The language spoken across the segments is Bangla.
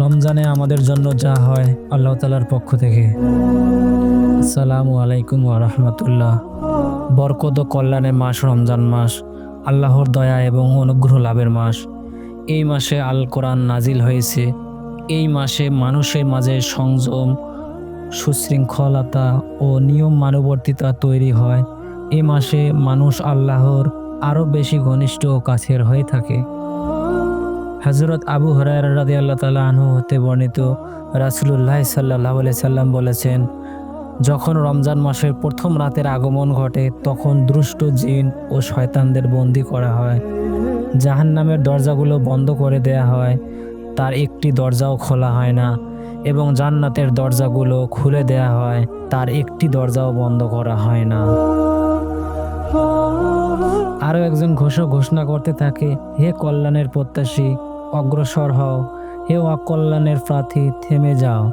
রমজানে আমাদের জন্য যা হয় আল্লাহ তালার পক্ষ থেকে। আসসালামু আলাইকুম রহমতুল্লাহ। বরকত ও কল্যাণের মাস রমজান মাস, আল্লাহর দয়া এবং অনুগ্রহ লাভের মাস। এই মাসে আল কোরআন নাজিল হয়েছে। এই মাসে মানুষের মাঝে সংযম সুশৃঙ্খলতা ও নিয়ম মানবর্তিতা তৈরি হয়। এই মাসে মানুষ আল্লাহর আরও বেশি ঘনিষ্ঠ ও কাছের হয়ে থাকে। হজরত আবু হরাইরা রাদি আল্লাহ তালা আনহু হতে বর্ণিত রাসুলুল্লাহ সাল্লাহ সাল্লাম বলেছেন, যখন রমজান মাসের প্রথম রাতের আগমন ঘটে, তখন দুষ্ট জিন ও শয়তানদের বন্দি করা হয়। জাহান্নামের দরজাগুলো বন্ধ করে দেয়া হয়। তার একটি দরজাও খোলা হয় না এবং জান্নাতের দরজাগুলো খুলে দেয়া হয়। তার একটি দরজাও বন্ধ করা হয় না। আরও একজন ঘোষক ঘোষণা করতে থাকে, হে কল্যাণের প্রত্যাশী অগ্রসর হও। হে অকল্যাণের প্রার্থী, থেমে যাও।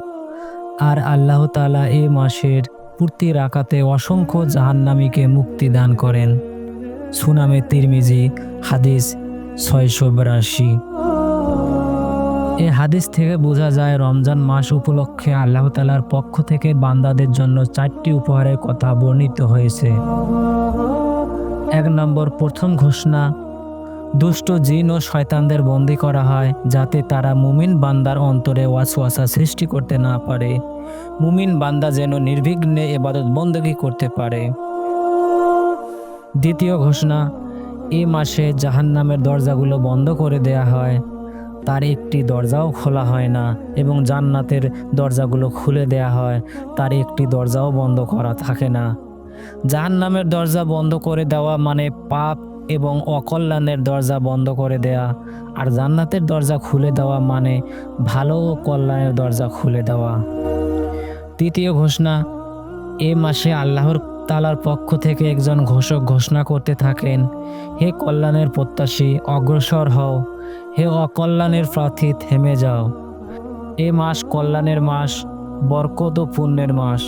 আর আল্লাহ তালা এই মাসের পূর্তি রাখাতে অসংখ্য জাহান্নামীকে মুক্তি দান করেন। সুনামে তিরমিজি, হাদিস ছয়শো বিরাশি। এ হাদিস থেকে বোঝা যায়, রমজান মাস উপলক্ষে আল্লাহ তালার পক্ষ থেকে বান্দাদের জন্য চারটি উপহারের কথা বর্ণিত হয়েছে। এক নম্বর প্রথম ঘোষণা দুষ্ট জিন ও শয়তানদের বন্দি করা হয় যাতে তারা মুমিন বান্দার অন্তরে ওয়াসওয়াসা সৃষ্টি করতে না পারে। মুমিন বান্দা যেন নির্বিঘ্নে এবাদত বন্দী করতে পারে। দ্বিতীয় ঘোষণা, এ মাসে জাহান্নামের দরজাগুলো বন্ধ করে দেয়া হয়। তার একটি দরজাও খোলা হয় না এবং জান্নাতের দরজাগুলো খুলে দেয়া হয়। তার একটি দরজাও বন্ধ করা থাকে না। জাহান্নামের দরজা বন্ধ করে দেওয়া মানে পাপ এবং অকল্যাণের দরজা বন্ধ করে দেয়া, আর জান্নাতের দরজা খুলে দেওয়া মানে ভালো ও কল্যাণের দরজা খুলে দেওয়া। তৃতীয় ঘোষণা, এ মাসে আল্লাহর তালার পক্ষ থেকে একজন ঘোষক ঘোষণা করতে থাকেন, হে কল্যাণের প্রত্যাশী, অগ্রসর হও। হে অকল্যাণের প্রার্থী, থেমে যাও। এ মাস কল্যাণের মাস, বরকত ও পুণ্যের মাস।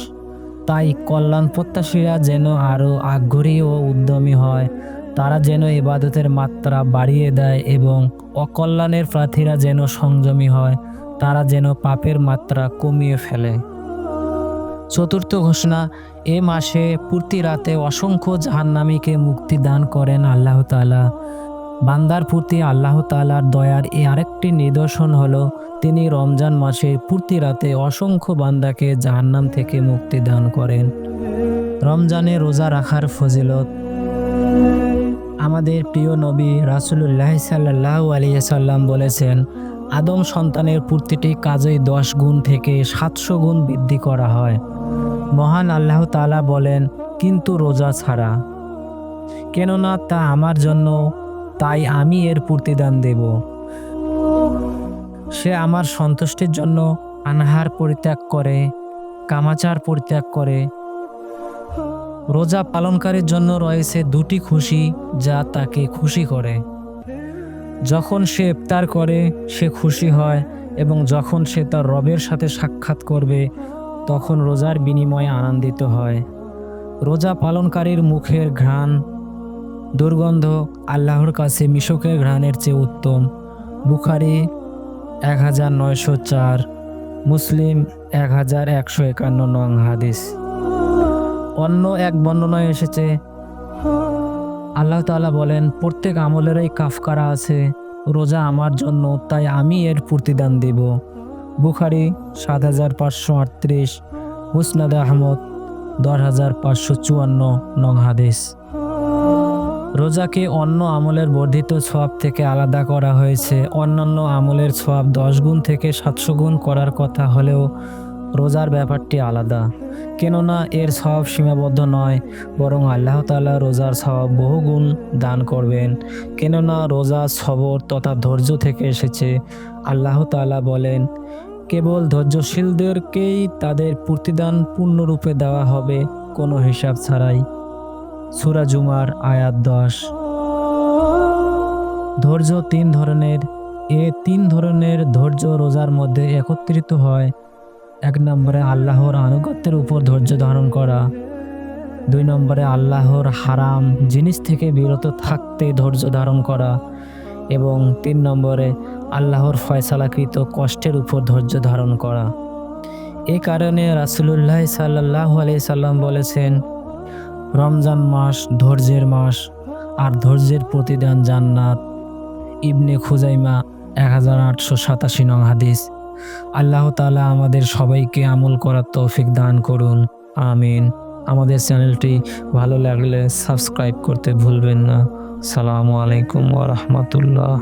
তাই কল্যাণ প্রত্যাশীরা যেন আরও আগ্রহী ও উদ্যমী হয় তারা যেন ইবাদতের মাত্রা বাড়িয়ে দেয় এবং অকল্যাণের প্রার্থীরা যেন সংযমী হয়, তারা যেন পাপের মাত্রা কমিয়ে ফেলে। চতুর্থ ঘোষণা, এ মাসে পূর্তি রাতে অসংখ্য জাহান্নামীকে মুক্তি দান করেন আল্লাহ তালা বান্দার প্রতি আল্লাহ তালার দয়ার এ আরেকটি নিদর্শন হলো, তিনি রমজান মাসে পূর্তি রাতে অসংখ্য বান্দাকে জাহান্নাম থেকে মুক্তি দান করেন। রমজানে রোজা রাখার ফজিলত। আমাদের প্রিয় নবী রাসুলুল্লাহ সাল্লাহ আলিয়াল্লাম বলেছেন, আদম সন্তানের প্রতিটি কাজেই দশ গুণ থেকে সাতশো গুণ বৃদ্ধি করা হয়। মহান আল্লাহ তালা বলেন, কিন্তু রোজা ছাড়া। কেননা তা আমার জন্য, তাই আমি এর প্রতিদান দেব। সে আমার সন্তুষ্টির জন্য আনহার পরিত্যাগ করে, কামাচার পরিত্যাগ করে রোজা পালনকারীর জন্য রয়েছে দুটি খুশি যা তাকে খুশি করে। যখন সে ইফতার করে, সে খুশি হয় এবং যখন সে তার রবের সাথে সাক্ষাৎ করবে, তখন রোজার বিনিময়ে আনন্দিত হয়। রোজা পালনকারীর মুখের ঘ্রাণ, দুর্গন্ধ আল্লাহর কাছে মিশকের ঘ্রাণের চেয়ে উত্তম। বুখারি এক হাজার নয়শো চার, মুসলিম এক হাজার একশো একান্ন নং হাদিস। অন্য এক বর্ণনায় এসেছে। আল্লাহ তাআলা বলেন, প্রত্যেক আমলেরই কাফকারা আছে, রোজা আমার জন্য, তাই আমি এর প্রতিদান দেব। বুখারি সাত হাজার পাঁচশো আটত্রিশ হুসনাদ আহমদ দশ হাজার পাঁচশো চুয়ান্ন, নং হাদিস। রোজাকে অন্য আমলের বর্ধিত ছোয়াব থেকে আলাদা করা হয়েছে। অন্যান্য আমলের ছোয়াব দশ গুণ থেকে সাতশো গুণ করার কথা হলেও রোজার ব্যাপারটি আলাদা। কেননা এর সব সীমাবদ্ধ নয়, বরং আল্লাহ তাআলা রোজার সব বহুগুণ দান করবেন। কেননা রোজা সবর তথা ধৈর্য থেকে এসেছে। আল্লাহ তাআলা বলেন, কেবল ধৈর্যশীলদেরকেই তাদের প্রতিদান পূর্ণরূপে দেওয়া হবে কোনো হিসাব ছাড়াই। সুরা জুমার আয়াত দশ। ধৈর্য তিন ধরনের। এ তিন ধরনের ধৈর্য রোজার মধ্যে একত্রিত হয়। এক নম্বরে আল্লাহর আনুগত্যের উপর ধৈর্য ধারণ করা। দুই নম্বরে আল্লাহর হারাম জিনিস থেকে বিরত থাকতে ধৈর্য ধারণ করা। এবং তিন নম্বরে আল্লাহর ফয়সালাকৃত কষ্টের উপর ধৈর্য ধারণ করা। এ কারণে রাসুলুল্লাহ সাল্লাহ আলি সাল্লাম বলেছেন, রমজান মাস ধৈর্যের মাস, আর ধৈর্যের প্রতিদান জান্নাত। ইবনে খুজাইমা এক হাজার আটশো সাতাশি নং হাদিস। আল্লাহ তালা আমাদের সবাইকে আমল করার তৌফিক দান করুন। আমিন। আমাদের চ্যানেলটি ভালো লাগলে সাবস্ক্রাইব করতে ভুলবেন না। সালামু আলাইকুম ওয়া রাহমাতুল্লাহ।